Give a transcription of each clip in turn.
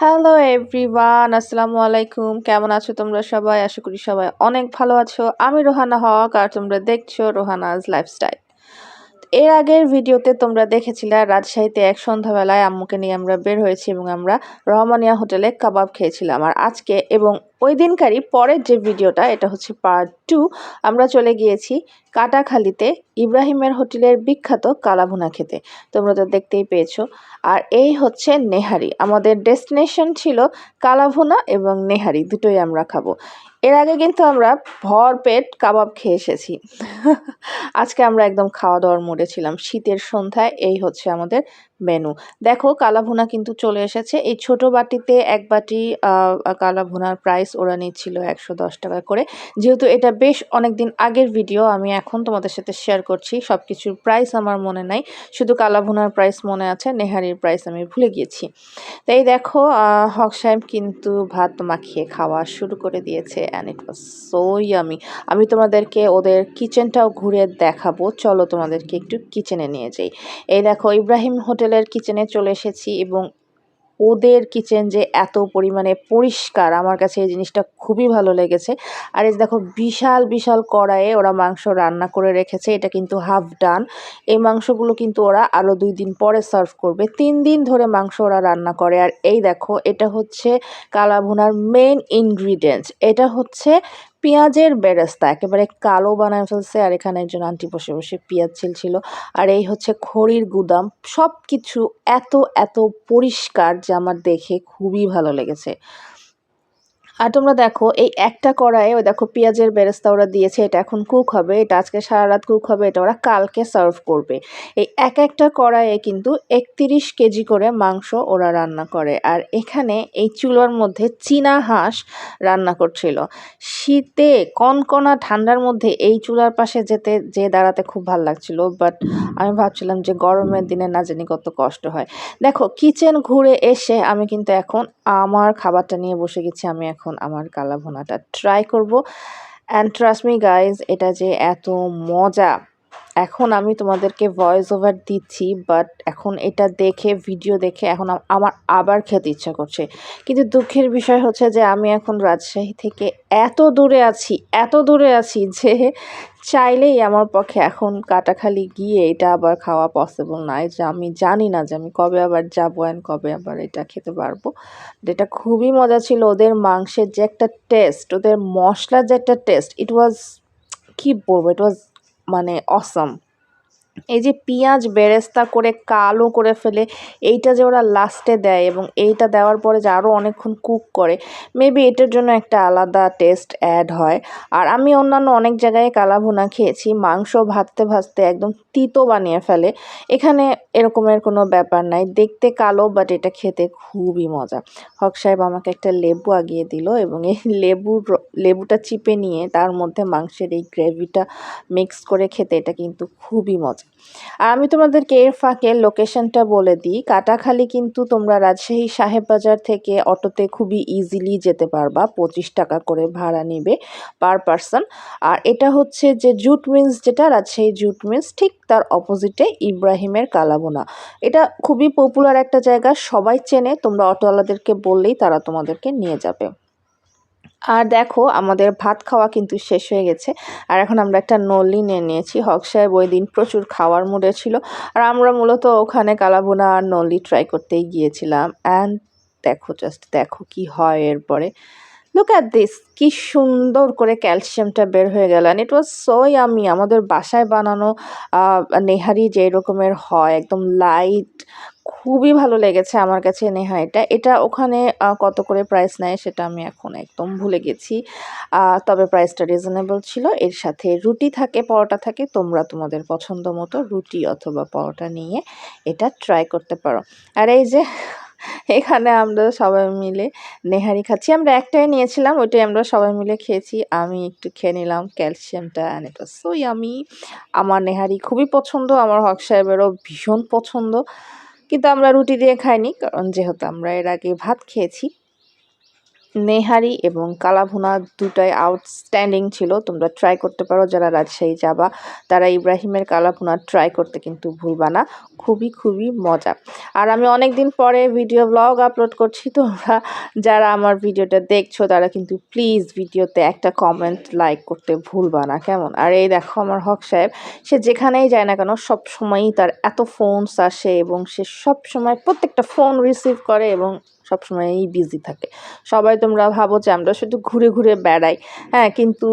Hello everyone আসসালামু আলাইকুম কেমন আছো তোমরা সবাই? আশা করি সবাই অনেক ভালো আছো। আমি রোহানা হক আর তোমরা দেখছ রোহানাজ লাইফস্টাইল এর আগের ভিডিওতে তোমরা দেখেছিলে রাজশাহীতে এক সন্ধ্যাবেলায় আম্মুকে নিয়ে আমরা বের হয়েছি এবং আমরা রহমানিয়া হোটেলে কাবাব খেয়েছিলাম। আর আজকে এবং ওই দিনকারই পরের যে ভিডিওটা, এটা হচ্ছে পার্ট টু আমরা চলে গিয়েছি কাটাখালিতে ইব্রাহিমের হোটেলের বিখ্যাত কালাভুনা খেতে। তোমরা তো দেখতেই পেয়েছ। আর এই হচ্ছে নেহারি। আমাদের ডেস্টিনেশন ছিল কালাভুনা এবং নেহারি, দুটোই আমরা খাব। এর আগে কিন্তু আমরা ভর পেট কাবাব খেয়ে এসেছি। আজকে আমরা একদম খাওয়া দাওয়ার মোডে ছিলাম। শীতের সন্ধ্যায় এই হচ্ছে আমাদের মেনু। দেখো, কালাভুনা কিন্তু চলে এসেছে। এই ছোট বাটিতে এক বাটি কালাভুনার প্রাইস ওরা নিচ্ছিল একশো দশ টাকা করে। যেহেতু এটা বেশ অনেক দিন আগের ভিডিও আমি এখন তোমাদের সাথে শেয়ার করছি। সব কিছুর প্রাইস আমার মনে নাই। শুধু কালাভুনার প্রাইস মনে আছে, নেহারির প্রাইস আমি ভুলে গিয়েছি। তাই দেখো হক সাহেব কিন্তু ভাত মাখিয়ে খাওয়া শুরু করে দিয়েছে and it was so yummy আমি তোমাদেরকে ওদের কিচেনটাও ঘুরে দেখাবো। চলো তোমাদেরকে একটু কিচেনে নিয়ে যাই। এই দেখো, ইব্রাহিম হোটেলের কিচেনে চলে এসেছি এবং ওদের কিচেন যে এত পরিমাণে পরিষ্কার, আমার কাছে এই জিনিসটা খুবই ভালো লেগেছে। আর এই দেখো, বিশাল বিশাল কড়াইয়ে ওরা মাংস রান্না করে রেখেছে, এটা কিন্তু হাফ ডান এই মাংসগুলো কিন্তু ওরা আরও দুই দিন পরে সার্ভ করবে। তিন দিন ধরে মাংস ওরা রান্না করে। আর এই দেখো, এটা হচ্ছে কালাভুনার মেন ইনগ্রিডিয়েন্টস এটা হচ্ছে পেঁয়াজের বেরেস্তা, একেবারে কালো বানায় ফেলছে, আর এখানে একজন আন্টি বসে বসে পেঁয়াজ ছিল আর এই হচ্ছে খড়ির গুদাম। সব কিছু এত এত পরিষ্কার যে আমার দেখে খুবই ভালো লেগেছে। আর তোমরা দেখো, এই একটা কড়াইয়ে ওই দেখো পেঁয়াজের বেরেস্তা ওরা দিয়েছে, এটা এখন কুক হবে, এটা আজকে সারা রাত কুক হবে, এটা ওরা কালকে সার্ভ করবে। এই এক একটা কড়াইয়ে কিন্তু একত্রিশ কেজি করে মাংস ওরা রান্না করে, আর এখানে এই চুলার মধ্যে চীনা হাঁস রান্না করছিল। শীতে কনকনা ঠান্ডার মধ্যে এই চুলার পাশে যেতে, যে দাঁড়াতে খুব ভালো লাগছিল বাট আমি ভাবছিলাম যে গরমের দিনে না জানি কত কষ্ট হয়। দেখো কিচেন ঘুরে এসে আমি কিন্তু এখন আমার খাবারটা নিয়ে বসে গেছি, আমি এখন এখন আমার কালা ভোনাটা ট্রাই করব। অ্যান্ড ট্রাস্ট মি গাইজ এটা যে এত মজা। এখন আমি তোমাদেরকে ভয়েস ওভার দিচ্ছি বাট এখন এটা দেখে ভিডিও দেখে এখন আমার আবার খেতে ইচ্ছা করছে। কিন্তু দুঃখের বিষয় হচ্ছে যে আমি এখন রাজশাহী থেকে এত দূরে আছি, এত দূরে আছি যে চাইলেই আমার পক্ষে এখন কাটাখালি গিয়ে এটা আবার খাওয়া পসিবল নয় যে আমি জানি না যে আমি কবে আবার যাব অ্যান্ড কবে আবার এটা খেতে পারব। এটা খুবই মজা ছিল, ওদের মাংসের যে একটা টেস্ট ওদের মশলার যে একটা টেস্ট ইট ওয়াজ কী বলব ইট ওয়াজ মানে অসম এই যে পেঁয়াজ বেরেস্তা করে কালো করে ফেলে, এইটা যে ওরা লাস্টে দেয় এবং এইটা দেওয়ার পরে যে আরও অনেকক্ষণ কুক করে মেবি এটার জন্য একটা আলাদা টেস্ট অ্যাড হয়। আর আমি অন্যান্য অনেক জায়গায় কালাভুনা খেয়েছি, মাংস ভাজতে ভাজতে একদম তিতো বানিয়ে ফেলে। এখানে এরকমের কোনো ব্যাপার নাই, দেখতে কালো বাট এটা খেতে খুবই মজা। হক সাহেব আমাকে একটা লেবু আগিয়ে দিল এবং এই লেবুর লেবুটা চিপে নিয়ে তার মধ্যে মাংসের এই গ্রেভিটা মিক্স করে খেতে এটা কিন্তু খুবই মজা। আর আমি তোমাদেরকে এর ফাঁকে লোকেশনটা বলে দিই। কাটাখালি কিন্তু তোমরা রাজশাহী সাহেব বাজার থেকে অটোতে খুবই ইজিলি যেতে পারবা। পঁচিশ টাকা করে ভাড়া নেবে পার পারসন আর এটা হচ্ছে যে জুট মিন্স যেটা, রাজশাহী জুট মিন্স ঠিক তার অপোজিটে ইব্রাহিমের কালাবোনা। এটা খুবই পপুলার একটা জায়গা। সবাই চেনে, তোমরা অটোওয়ালাদেরকে বললেই তারা তোমাদেরকে নিয়ে যাবে। আর দেখো, আমাদের ভাত খাওয়া কিন্তু শেষ হয়ে গেছে। আর এখন আমরা একটা নলি নিয়ে নিয়েছি। হক সাহেব ওই দিন প্রচুর খাওয়ার মুডে ছিল। আর আমরা মূলত ওখানে কালাবোনা আর নলি ট্রাই করতেই গিয়েছিলাম। অ্যান্ড দেখো জাস্ট দেখো কি হয় এরপরে। লুক অ্যাট দিস কি সুন্দর করে ক্যালসিয়ামটা বের হয়ে গেল। অ্যান্ড ইট ওয়াজ সো আমি আমাদের বাসায় বানানো নেহারি যে রকমের হয়, একদম লাইট খুবই ভালো লেগেছে আমার কাছে নেহারিটা এটা। এটা ওখানে কত করে প্রাইস নেয় সেটা আমি এখন একদম ভুলে গেছি। তবে প্রাইসটা রিজনেবল ছিল। এর সাথে রুটি থাকে, পরোটা থাকে, তোমরা তোমাদের পছন্দ মতো রুটি অথবা পরোটা নিয়ে এটা ট্রাই করতে পারো। আর এই যে, এখানে আমরা সবাই মিলে নেহারি খাচ্ছি। আমরা একটাই নিয়েছিলাম, ওইটাই আমরা সবাই মিলে খেয়েছি। আমি একটু খেয়ে নিলাম ক্যালসিয়ামটা অ্যান্ড এটা সই আমি আমার নেহারি খুবই পছন্দ, আমার হক সাহেবেরও ভীষণ পছন্দ। কিন্তু আমরা রুটি দিয়ে খাইনি কারণ যেহেতু আমরা এর আগে ভাত খেয়েছি নেহারি এবং কালাভুনা দুটাই আউটস্ট্যান্ডিং ছিল। তোমরা ট্রাই করতে পারো, যারা রাজশাহী যাবা, তারা ইব্রাহিমের কালাভুনা ট্রাই করতে কিন্তু ভুলবা না। খুবই খুবই মজা। আর আমি অনেক দিন পরে ভিডিও ব্লগ আপলোড করছি, তোমরা যারা আমার ভিডিওটা দেখছ, তারা কিন্তু প্লিজ ভিডিওতে একটা কমেন্ট লাইক করতে ভুলবা না, কেমন? আর এই দেখো আমার হক সাহেব, সে যেখানেই যায় না কেন, সব সময়ই তার এত ফোনস আসে এবং সে সব সময় প্রত্যেকটা ফোন রিসিভ করে এবং সবসময়ই বিজি থাকে। সবাই তোমরা ভাবো যে আমরা শুধু ঘুরে ঘুরে বেড়াই। হ্যাঁ কিন্তু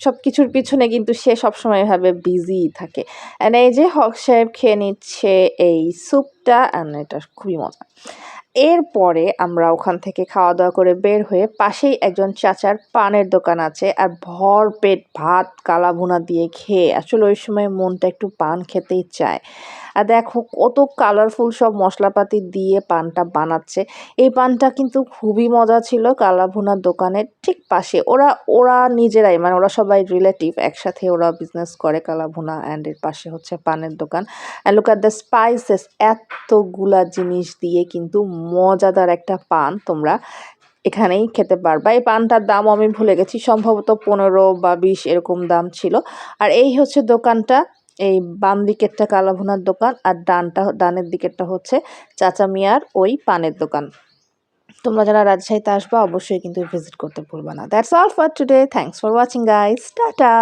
সব কিছুর পিছনে কিন্তু সে সবসময় ভাবে বিজি থাকে। অ্যান্ড এই যে হক সাহেব খেয়ে নিচ্ছে এই স্যুপটা অ্যান্ড এটা খুবই মজা। এরপরে আমরা ওখান থেকে খাওয়া দাওয়া করে বের হয়ে পাশেই একজন চাচার পানের দোকান আছে, আর ভর পেট ভাত কালা ভুনা দিয়ে খেয়ে আসলে ওই সময় মনটা একটু পান খেতেই চায়। আর দেখো কত কালারফুল সব মশলাপাতি দিয়ে পানটা বানাচ্ছে। এই পানটা কিন্তু খুবই মজা ছিল কালা ভুনার দোকানের ঠিক পাশে। ওরা ওরা নিজেরাই মানে ওরা সবাই রিলেটিভ একসাথে ওরা বিজনেস করে কালা ভুনা অ্যান্ড এর পাশে হচ্ছে পানের দোকান। অ্যান্ড লুক দ্য স্পাইসেস এতগুলা জিনিস দিয়ে কিন্তু মজাদার একটা পান তোমরা এখানেই খেতে পারবা। এই পানটার দাম আমি ভুলে গেছি, সম্ভবত পনেরো বা বিশ এরকম দাম ছিল। আর এই হচ্ছে দোকানটা এই বাম দিকেরটা কালাভুনার দোকান আর ডানটা, ডানের দিকেরটা হচ্ছে চাচা মিয়ার ওই পানের দোকান। তোমরা যারা রাজশাহীতে আসবা অবশ্যই কিন্তু ভিজিট করতে ভুলবা না। That's all for today thanks for watching guys tata